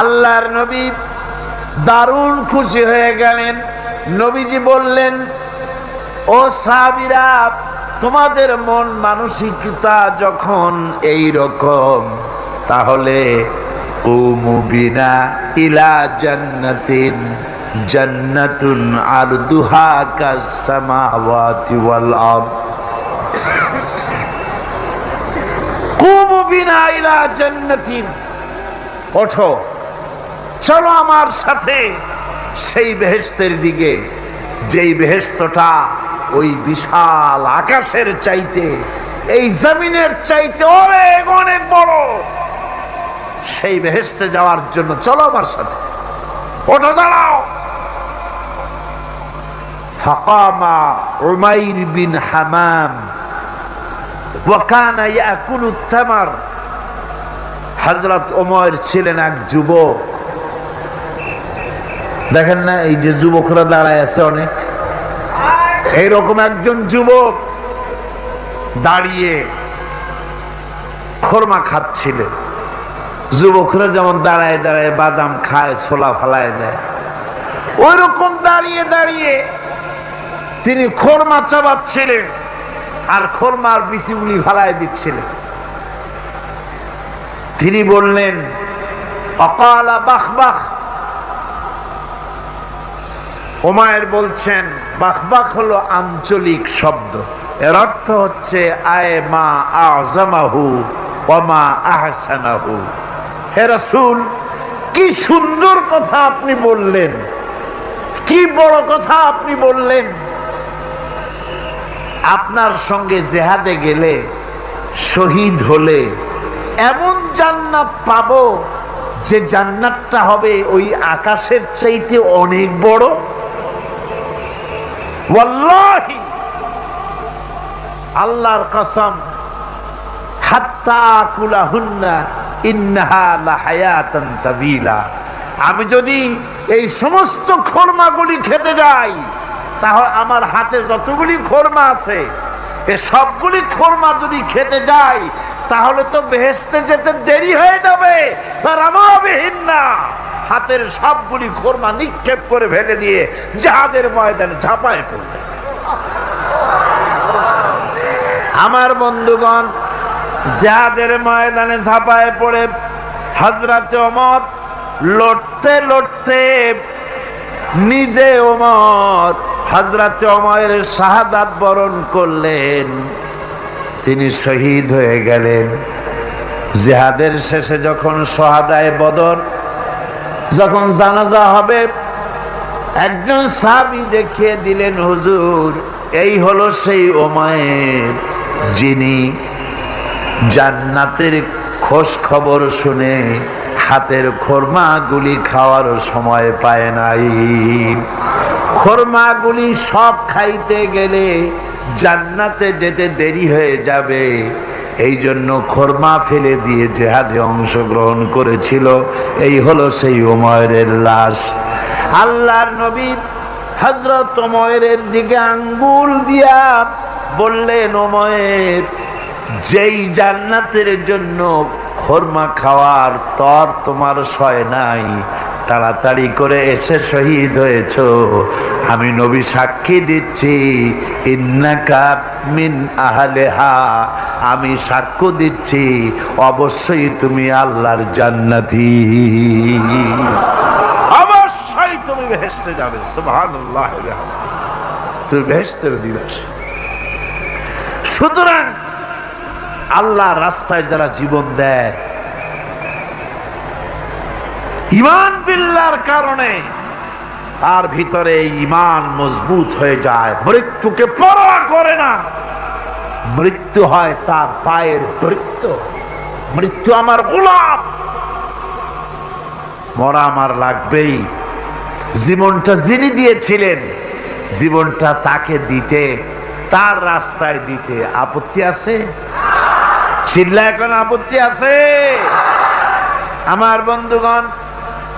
আল্লাহর নবী দারুণ খুশি হয়ে গেলেন। নবীজি বললেন, ও সাহাবিরা, তোমাদের মন মানসিকতা যখন এই রকম তাহলে মুবিনা ইলা জান্নাতিন, জান্নাতুন আরদুহা কাসসামাওয়াতি ওয়াল আরদ কুমু বিনা ইলা জান্নাতিন। ওঠো। চলো আমার সাথে। সেই বেহেস্তের দিকে, যেই বেহেস্তটা ওই বিশাল আকাশের চাইতে, এই জমিনের চাইতে অনেক অনেক বড়। সেই বেহেস্তে যাওয়ার জন্য চলো আমার সাথে। ওটা দাঁড়াও। ফাকামা বিন হামাম ছিলেন এক যুবক। দেখেন না, এই যে যুবকরা দাঁড়ায় আছে অনেক। এইরকম একজন যুবক দাঁড়িয়ে খোরমা খাচ্ছিলেন যুবকরা যেমন দাঁড়ায় দাঁড়ায় বাদাম খায়, ছোলা ফালায় দেয়। ওই রকম দাঁড়িয়ে দাঁড়িয়ে তিনি খোরমা চাবাচ্ছিলেন আর খোরমার বিচিগুলি ফালায় দিচ্ছিলেন। তিনি বললেন, অকালা বাখ বাখ ওমায়ের বলছেন বাখবাক হলো আঞ্চলিক শব্দ। এর অর্থ হচ্ছে, আয় মা আজামাহু ওমা আহসানাহু। হে রাসূল, কি সুন্দর কথা আপনি বললেন। কি বড় কথা আপনি বললেন। আপনার সঙ্গে জেহাদে গেলে, শহীদ হলে এমন জান্নাত পাবো, যে জান্নাতটা হবে ওই আকাশের চাইতে অনেক বড়। ওয়াল্লাহি। আল্লাহর কসম আমি যদি এই সমস্ত খোরমাগুলি খেতে যাই, তাহলে আমার হাতে যতগুলি খোরমা আছে, এ সবগুলি খোরমা যদি খেতে যাই, তাহলে তো বেহেস্তে যেতে দেরি হয়ে যাবে। রামাবিহীন না হাতের সবগুলি খোরমা নিক্ষেপ করে ফেলে দিয়ে যাহাদের ময়দানে ঝাঁপায় পড়বে আমার বন্ধুগণ যাদের ময়দানে ঝাঁপায় পড়ে হজরত ওমর লড়তে লড়তে নিজে ওমর হজরত ওমরের শাহাদাত বরণ করলেন। তিনি শহীদ হয়ে গেলেন। জেহাদের শেষে যখন সহাদায় বদর যখন জানাজা হবে, একজন সাবি দেখিয়ে দিলেন, হুজুর, এই হলো সেই ওমায়ের যিনি জান্নাতের খোঁজ খবর শুনে হাতের খোরমাগুলি খাওয়ার সময় পায় নাই। খোরমাগুলি সব খাইতে গেলে জান্নাতে যেতে দেরি হয়ে যাবে। এই জন্য খোরমা ফেলে দিয়ে জেহাদে অংশগ্রহণ করেছিল। এই হলো সেই ওমরের লাশ। আল্লাহর নবী হজরত ওমরের দিকে আঙ্গুল দিয়া বললেন ওময়ের যেই জান্নাতের জন্য খোরমা খাওয়ার তর তোমার সয় নাই তাড়াতাড়ি করে এসে শহীদ হয়েছ। আমি নবী সাক্ষী দিচ্ছি মিন আহলেহা। আমি সাক্ষ্য দিচ্ছি, অবশ্যই তুমি আল্লাহর জান্নাতি। অবশ্যই তুমি ভেসতে যাবে তুমি ভেসতের সুতরাং আল্লাহ রাস্তায় যারা জীবন দেয় ইমান বিল্লার কারণে তার ভিতরে ইমান মজবুত হয়ে যায়, মৃত্যুকে পরোয়া করে না। মৃত্যু হয় তার পায়ের বৃত্ত মৃত্যু আমার গোলাপ। মরা আমার লাগবেই। জীবনটা যিনি দিয়েছিলেন, জীবনটা তাকে দিতে, তার রাস্তায় দিতে আপত্তি আছে? চিল্লা এখন আপত্তি আছে? আমার বন্ধুগণ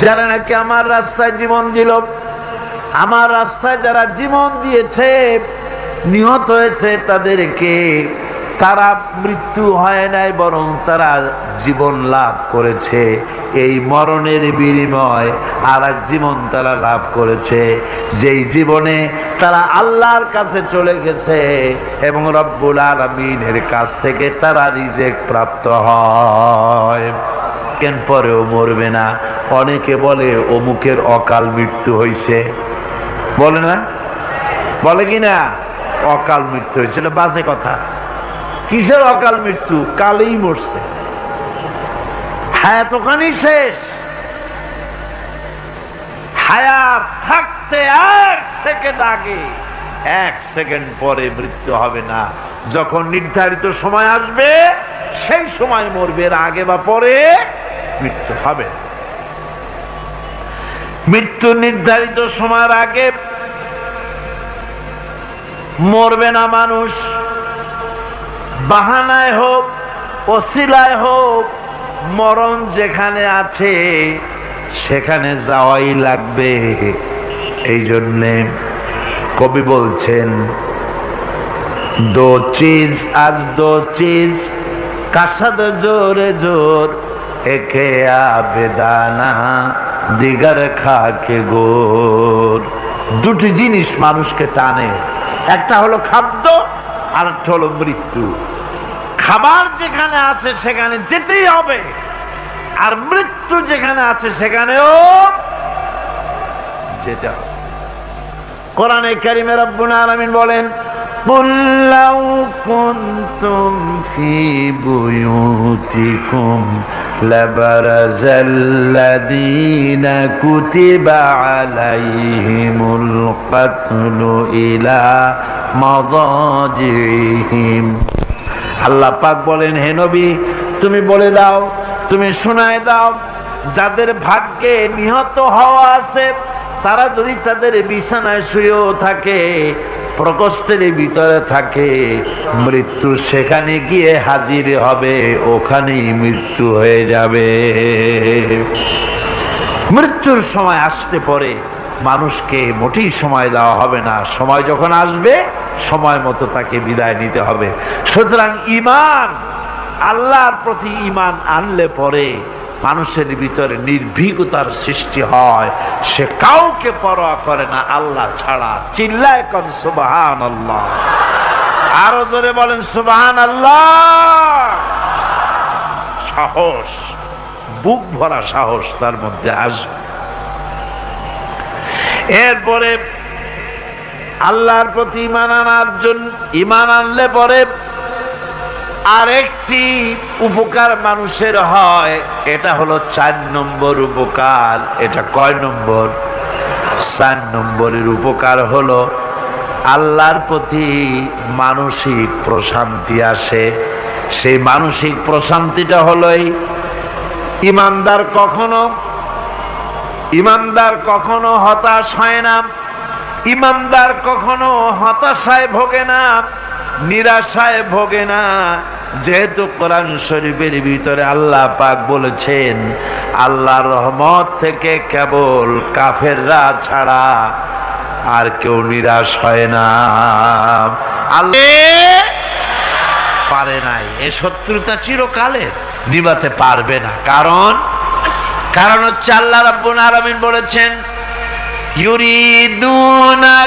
যারা নাকি আমার রাস্তায় জীবন দিল, আমার রাস্তায় যারা জীবন দিয়েছে, নিহত হয়েছে তাদেরকে, তারা মৃত্যু হয় নাই, বরং তারা জীবন লাভ করেছে। এই মরণের বিনিময় আর এক জীবন তারা লাভ করেছে। যেই জীবনে তারা আল্লাহর কাছে চলে গেছে এবং রব্বুল আলমিনের কাছ থেকে তারা রিজেক প্রাপ্ত হয়। কেন পরেও মরবে না? অনেকে বলে, অমুকের অকাল মৃত্যু হয়েছে বলে না? বলে কি না? অকাল মৃত্যু হয়েছে এটা বাজে কথা। কিসের অকাল মৃত্যু? কালেই মরছে। হায়াত ওখানেই শেষ। হায়াত থাকতে এক সেকেন্ড আগে, এক সেকেন্ড পরে মৃত্যু হবে না। যখন নির্ধারিত সময় আসবে, সেই সময় মরবে, এর আগে বা পরে মৃত্যু হবে না। মৃত্যু নির্ধারিত সময়ের আগে মরবে না মানুষ। বাহানায় হোক, অশিলায় হোক, মরণ যেখানে আছে, সেখানে যাওয়াই লাগবে। এই জন্যে কবি বলছেন, দো চিজ আজ দো চিজ, কাসাদ জোরে জোর, একে আবেদানা দিগার খাকে গোর দুটি জিনিস মানুষকে টানে একটা হলো খাদ্য আর একটা হলো মৃত্যু খাবার যেখানে আছে সেখানে যেতেই হবে আর মৃত্যু যেখানে আছে সেখানেও যেতে হবে কোরআনে কারিমে রব্বুল আলামিন বলেন قل لو كنتم في بيوتكم لبرز الذين كتب عليهم القتل إلى مضاجعهم আল্লাহ পাক বলেন হে নবী তুমি বলে দাও তুমি শোনায় দাও যাদের ভাগ্যে নিহত হওয়া আছে তারা যদি তাদের বিছানায় শুয়েও থাকে প্রকোষ্ঠের ভিতরে থাকে, মৃত্যু সেখানে গিয়ে হাজির হবে, ওখানেই মৃত্যু হয়ে যাবে। মৃত্যুর সময় আসতে পরে মানুষকে মোটেই সময় দেওয়া হবে না। সময় যখন আসবে, সময় মতো তাকে বিদায় নিতে হবে। সুতরাং ইমান, আল্লাহর প্রতি ইমান আনলে পরে মানুষের ভিতরে নির্ভীকতার সৃষ্টি হয়। সে কাউকে পরোয়া করে না, আল্লাহ ছাড়া। চিল্লায় কর সুবাহান আল্লাহ আরও জোরে বলেন সুবাহান আল্লাহ সাহস, বুক ভরা সাহস তার মধ্যে আসবে। এরপরে আল্লাহর প্রতি ইমান আনার জন্য ইমান আনলে পরে আরেকটি উপকার মানুষের হয়, এটা হলো চার নম্বর উপকার। এটা কয় নম্বর? চার নম্বরের উপকার হলো আল্লাহর প্রতি মানসিক প্রশান্তি আসে। সেই মানসিক প্রশান্তিটা হলোই ইমানদার কখনো ইমানদার কখনো হতাশ হয় না, ইমানদার কখনো হতাশায় ভোগে না। নিরাশায় ভোগে না। যেহেতু কোরআন শরীফের ভিতরে আল্লাহ পাক বলেছেন আল্লাহর রহমত থেকে কেবল কাফেররা ছাড়া আর কেউ নিরাশ হয় না। আল্লাহ পারে নাই। এ শত্রুতা চিরকালের নিবাতে পারবে না। কারণ কারণ হচ্ছে আল্লাহ রাব্বুল আলামিন বলেছেন ইউরিদুনা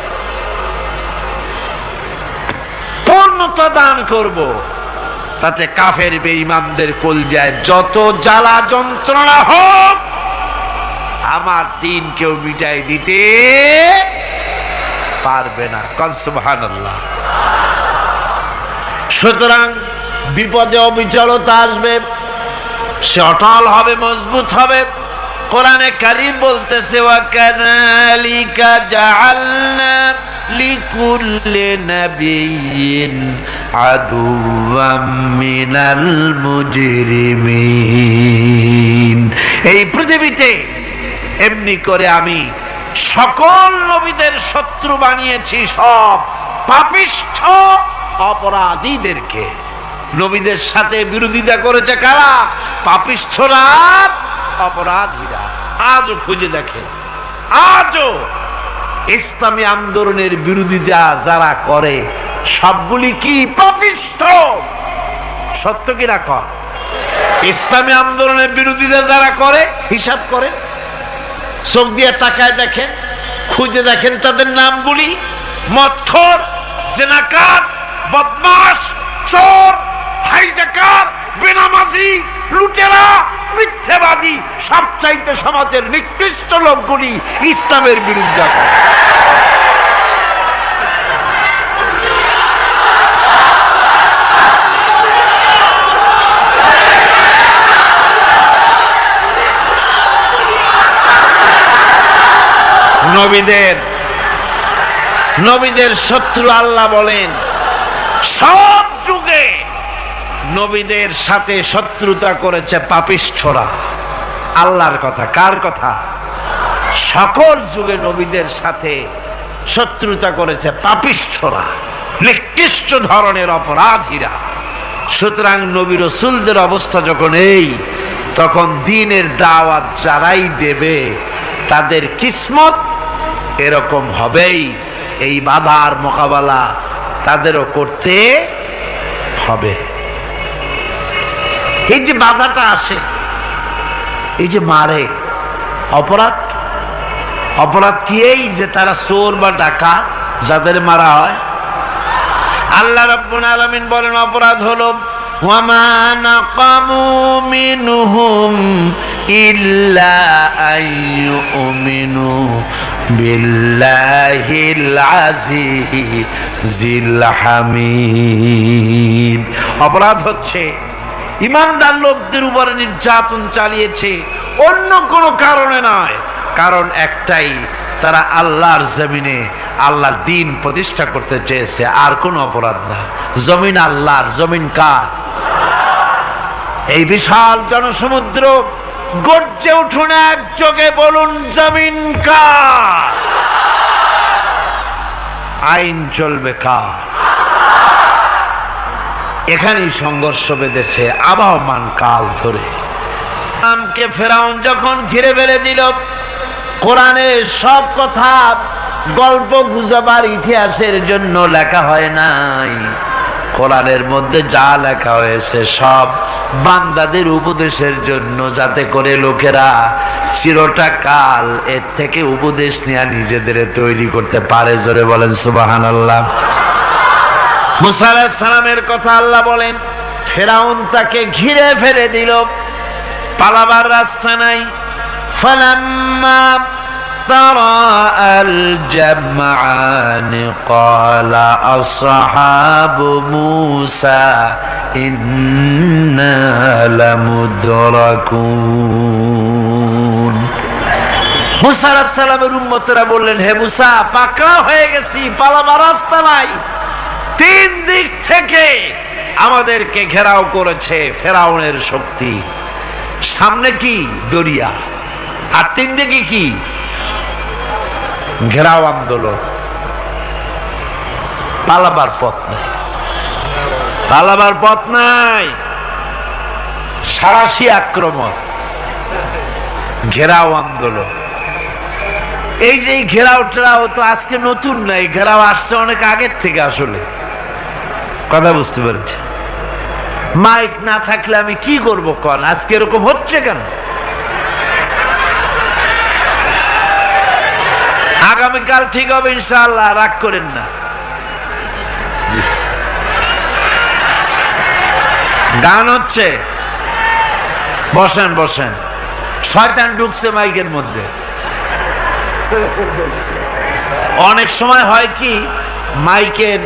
পূর্ণতা দান করব। তাতে কাফের বেঈমানদের কলজায় যত জ্বালা যন্ত্রণা হোক, আমার দিন কেউ মিটাই দিতে পারবে না। কনসুবাহান সুতরাং বিপদে অবিচলতা আসবে, সে অটল হবে, মজবুত হবে। কোরআনে কারিম বলতেছে এই পৃথিবীতে এমনি করে আমি সকল নবীদের শত্রু বানিয়েছি, সব পাপিষ্ঠ অপরাধীদেরকে। নবীদের সাথে বিরোধিতা করেছে কারা? পাপিষ্ঠরা অপরাধীরা। আজও খুঁজে দেখে আজও ইসলামী আন্দোলনের বিরোধিতা যারা করে, সবগুলি কি পাপিষ্ঠ সত্য কিনা কর ইসলামী আন্দোলনের বিরোধিতা যারা করে, হিসাব করে, চোখ দিয়ে তাকায় দেখেন, খুঁজে দেখেন তাদের নামগুলি। মৎখর, জেনাকার বদমাস চোর, হাইজাকার, বেনামাজি, লুটেরা মিথ্যেবাদী সবচাইতে সমাজের নিকৃষ্ট লোকগুলি ইসলামের বিরুদ্ধে নবীদের নবীদের শত্রু আল্লাহ বলেন সব নবীদের সাথে শত্রুতা করেছে পাপিষ্ঠরা। আল্লাহর কথা, কার কথা? সকল যুগে নবীদের সাথে শত্রুতা করেছে পাপিষ্ঠরা, নিকৃষ্ট ধরনের অপরাধীরা। সুতরাং নবী রসুলদের অবস্থা যখন এই, তখন দিনের দাওয়াত যারাই দেবে, তাদের কিসমত এরকম হবেই। এই বাধার মোকাবেলা তাদেরও করতে হবে। এই যে বাধাটা আসে এই যে মারে, অপরাধ? অপরাধ কি এই যে তারা চোর বা ডাকা যাদের মারা হয়? আল্লাহ রাব্বুল আলামিন বলেন, অপরাধ হলো ইল্লা অপরাধ হচ্ছে ইমানদার লোকদের উপরে নির্যাতন চালিয়েছে। অন্য কোনো কারণে নয়। কারণ একটাই, তারা আল্লাহর জমিনে আল্লাহর দিন প্রতিষ্ঠা করতে চেয়েছে, আর কোনো অপরাধ না। জমিন আল্লাহর, জমিন কার? এই বিশাল জনসমুদ্র গর্জে উঠুন এক যোগে বলুন, জমিন কার? আইন চলবে কার? এখানেই সংঘর্ষ বেঁধেছে আবহমান কাল ধরে। আমকে ফেরাউন যখন ঘিরে ফেলে দিল কোরআনের সব কথা গল্প গুজবার ইতিহাসের জন্য লেখা হয় নাই। কোরআনের মধ্যে যা লেখা হয়েছে সব বান্দাদের উপদেশের জন্য, যাতে করে লোকেরা চিরটা কাল এর থেকে উপদেশ নেওয়া নিজেদের তৈরি করতে পারে। জোরে বলেন সুবাহান আল্লাহ মুসা আলাইহিস সালামের কথা আল্লাহ বলেন ফেরাউন তাকে ঘিরে ফেলে দিল পালাবার রাস্তা নাই ফালাম্মা تراءى الجمعان قال أصحاب موسى إنا لمدركون মুসা আলাইহিস সালামের উম্মতরা বললেন হে মুসা পাকড়াও হয়ে গেছি পালাবার রাস্তা নাই তিন দিক থেকে আমাদেরকে ঘেরাও করেছে ফেরাউনের শক্তি। সামনে কি? দরিয়া। আর তিন দিকে কি? ঘেরাও আন্দোলন। পালাবার পথ নাই। পালাবার পথ নাই। সারাশি আক্রমণ। ঘেরাও আন্দোলন। এই যে ঘেরাও টেরাও তো আজকে নতুন নাই ঘেরাও আসছে অনেক আগের থেকে আসলে। কথা বুঝতে পেরেছি। মাইক না থাকলে আমি কি করব কন? আজকে এরকম হচ্ছে কেন? আগামীকাল ঠিক হবে, ইনশাআল্লাহ, রাগ করেন না। গান হচ্ছে। বসেন বসেন। শয়তান ঢুকছে মাইকের মধ্যে। অনেক সময় হয় কি, মাইকের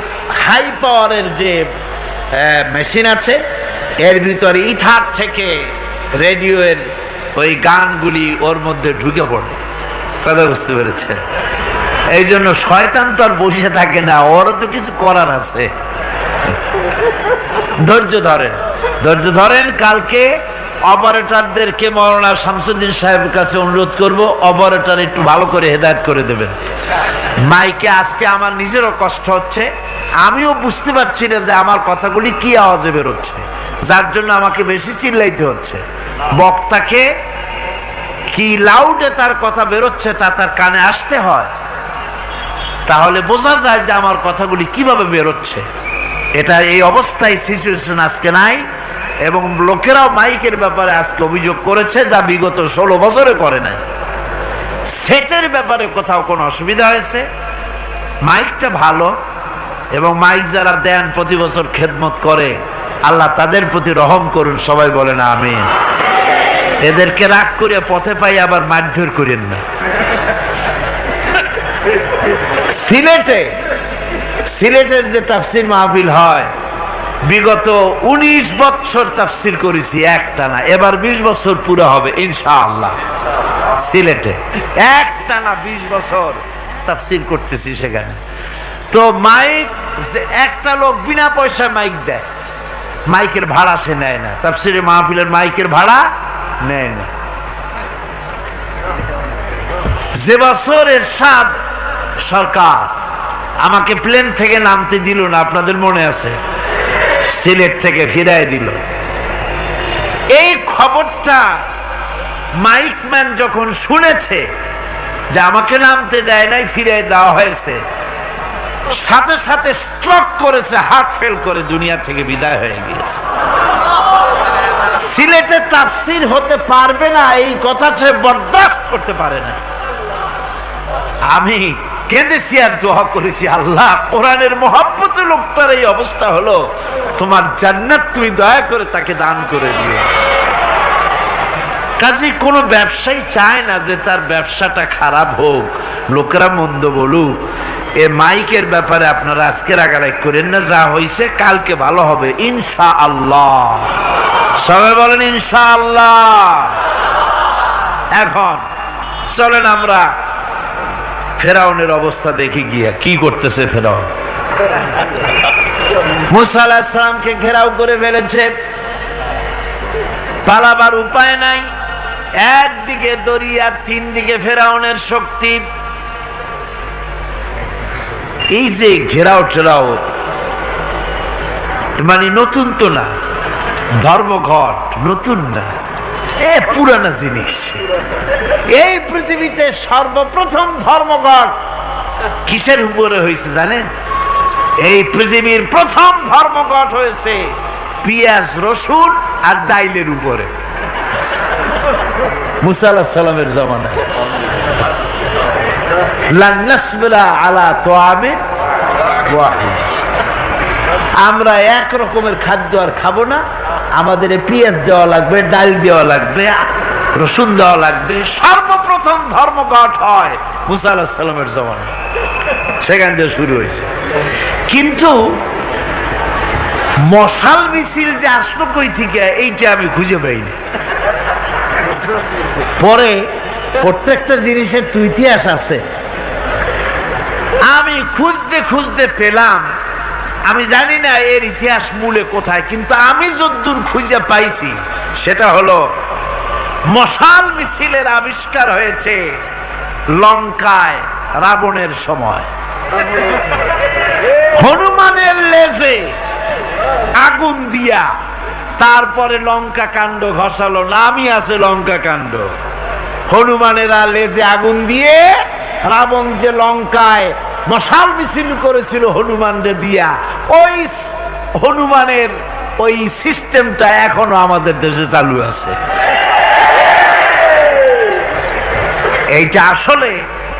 হাই পাওয়ারের যে মেশিন আছে, এর ভিতরে ইথার থেকে রেডিওয়ের ওই গানগুলি ওর মধ্যে ঢুকে পড়ে। কথা বুঝতে পেরেছে এই জন্য শয়তান তো আর বসে থাকে না, ওরও তো কিছু করার আছে। ধৈর্য ধরেন ধৈর্য ধরেন, কালকে অপারেটরদেরকে মৌলানা শামসুদ্দিন সাহেবের কাছে অনুরোধ করব, অপারেটর একটু ভালো করে হেদায়ত করে দেবেন। মাইকে আজকে আমার নিজেরও কষ্ট হচ্ছে আমিও বুঝতে পারছি না যে আমার কথাগুলি কি আওয়াজে বেরোচ্ছে। যার জন্য আমাকে বেশি চিল্লাইতে হচ্ছে। বক্তাকে কি লাউডে তার কথা বেরোচ্ছে তা তার কানে আসতে হয়। তাহলে বোঝা যায় যে আমার কথাগুলি কীভাবে বেরোচ্ছে। এটা এই অবস্থায় সিচুয়েশন আজকে নাই এবং লোকেরাও মাইকের ব্যাপারে আজকে অভিযোগ করেছে যা বিগত ষোলো বছরে করে নাই। সেটের ব্যাপারে কোথাও কোনো অসুবিধা হয়েছে? মাইকটা ভালো। এবং মাইক যারা দেন প্রতি বছর খেদমত করে, আল্লাহ তাদের প্রতি রহম করুন, সবাই বলেন আমি এদেরকে রাগ করে পথে পাই আবার মারধর করেন না। সিলেটে, সিলেটের যে তাফসির মাহফিল হয়, বিগত ১৯ বছর তাফসির করেছি, একটা না, এবার ২০ বছর পুরো হবে, ইনশাআল্লাহ। সিলেটে, একটা না ২০ বছর তাফসির করতেছি সেখানে। তো মাইক একটা লোক বিনা পয়সায় মাইক দেয়, মাইকের ভাড়া সে নেয় না। তাফসিরে মাহফিলের মাইকের ভাড়া নেয় না। যে বছর এরশাদ সরকার আমাকে প্লেন থেকে নামতে দিল না, আপনাদের মনে আছে? সিলেট থেকে ফিরাই দিল। এই খবরটা মাইকম্যান যখন শুনেছে যে আমাকে নামতে দেয় নাই ফিরাই দেওয়া হয়েছে সাথে সাথে স্ট্রক করেছে হার্ট ফেল করে দুনিয়া থেকে বিদায় হয়ে গিয়েছে। সিলেটে তাফসির হতে পারবে না, এই কথা সে বরদাস্ত করতে পারে না। আমি কেঁদেছি আর দোয়া করেছি, আল্লাহ, কোরআনের মহাব্বত লোকটার এই অবস্থা হলো, তোমার জান্নাত তুমি দয়া করে তাকে দান করে দিও। কাজে, কোনো ব্যবসায়ী চায় না যে তার ব্যবসাটা খারাপ হোক, লোকেরা মন্দ বলুক। এ মাইকের ব্যাপারে আপনারা আজকে রাগারাগ করেন না, যা হয়েছে কালকে ভালো হবে। ইনশা আল্লাহ সবাই বলেন ইনশা আল্লাহ এখন চলেন আমরা ফেরাউনের অবস্থা দেখি গিয়া, কি করতেছে ফেরাউন? মুসা আলাহিসামকে ঘেরাও করে ফেলেছে। পালাবার উপায় নাই। একদিকে দরিয়া তিন দিকে ফেরাউনের শক্তি। এই যে ঘেরাও টেরাও মানে নতুন তো না, ধর্মঘট নতুন না, এ পুরানা জিনিস। এই পৃথিবীতে সর্বপ্রথম ধর্মঘট কিসের উপরে হয়েছে জানেন? এই পৃথিবীর প্রথম ধর্মঘট হয়েছে পিয়াজ, রসুন আর ডাইলের উপরে। মুসা আলাহ সালামের জমানায়। আলা আমরা এক রকমের খাদ্য আর খাব না, আমাদের পেঁয়াজ দেওয়া লাগবে, ডাল দেওয়া লাগবে, রসুন দেওয়া লাগবে, সর্বপ্রথম ধর্মঘট হয় মুসা আল্লাহ সাল্লামের জমানা সেখান থেকে শুরু হয়েছে। কিন্তু মশাল মিছিল যে আসলো কই থেকে, এইটা আমি খুঁজে পাইনি। পরে প্রত্যেকটা জিনিসের তো ইতিহাস আছে। আমি খুঁজতে খুঁজতে পেলাম, আমি জানি না এর ইতিহাস মূলে কোথায়, কিন্তু আমি যদ্দূর খুঁজে পাইছি, সেটা হলো মশাল মিছিলের আবিষ্কার হয়েছে লঙ্কায় রাবণের সময়। হনুমানের লেজে আগুন দিয়া তারপরে লঙ্কা কাণ্ড ঘষালো, নামই আছে লঙ্কা কাণ্ড হনুমানেরা লেজে আগুন দিয়ে রাবণ যে লঙ্কায় মশাল মিছিল করেছিল হনুমানদের দিয়া, ওই হনুমানের ওই সিস্টেমটা এখনও আমাদের দেশে চালু আছে। এইটা আসলে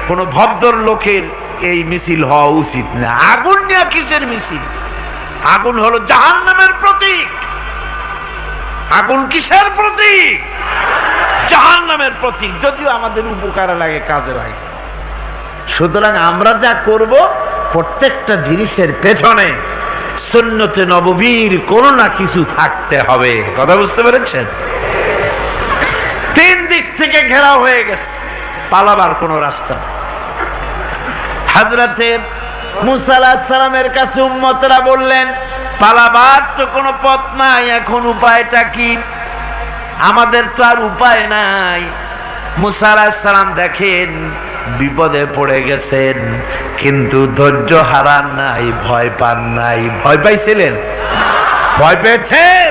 কোন ভদ্র লোকের এই মিছিল হওয়া উচিত না। আগুন নিয়ে কিসের মিছিল? আগুন হলো জাহান নামের প্রতীক। আগুন কিসের প্রতীক? জাহান নামের প্রতীক, যদিও আমাদের উপকারে লাগে, কাজে লাগে। সুতরাং আমরা যা করব প্রত্যেকটা জিনিসের পেছনে সুন্নতে নববীর কোনো না কিছু থাকতে হবে। কথা বুঝতে পেরেছেন? তিন দিক থেকে ঘেরা হয়ে গেছে, পালাবার কোনো রাস্তা নেই। হাজরাতে মুসালামের কাছে উম্মতরা বললেন, পালাবার তো কোনো পথ নাই, এখন উপায়টা কি? আমাদের তো আর উপায় নাই। মুসারাম দেখেন, বিপদে পড়ে গেছেন, কিন্তু ধৈর্য হারান নাই, ভয় পান নাই। ভয় পাইছিলেন? ভয় পেয়েছেন?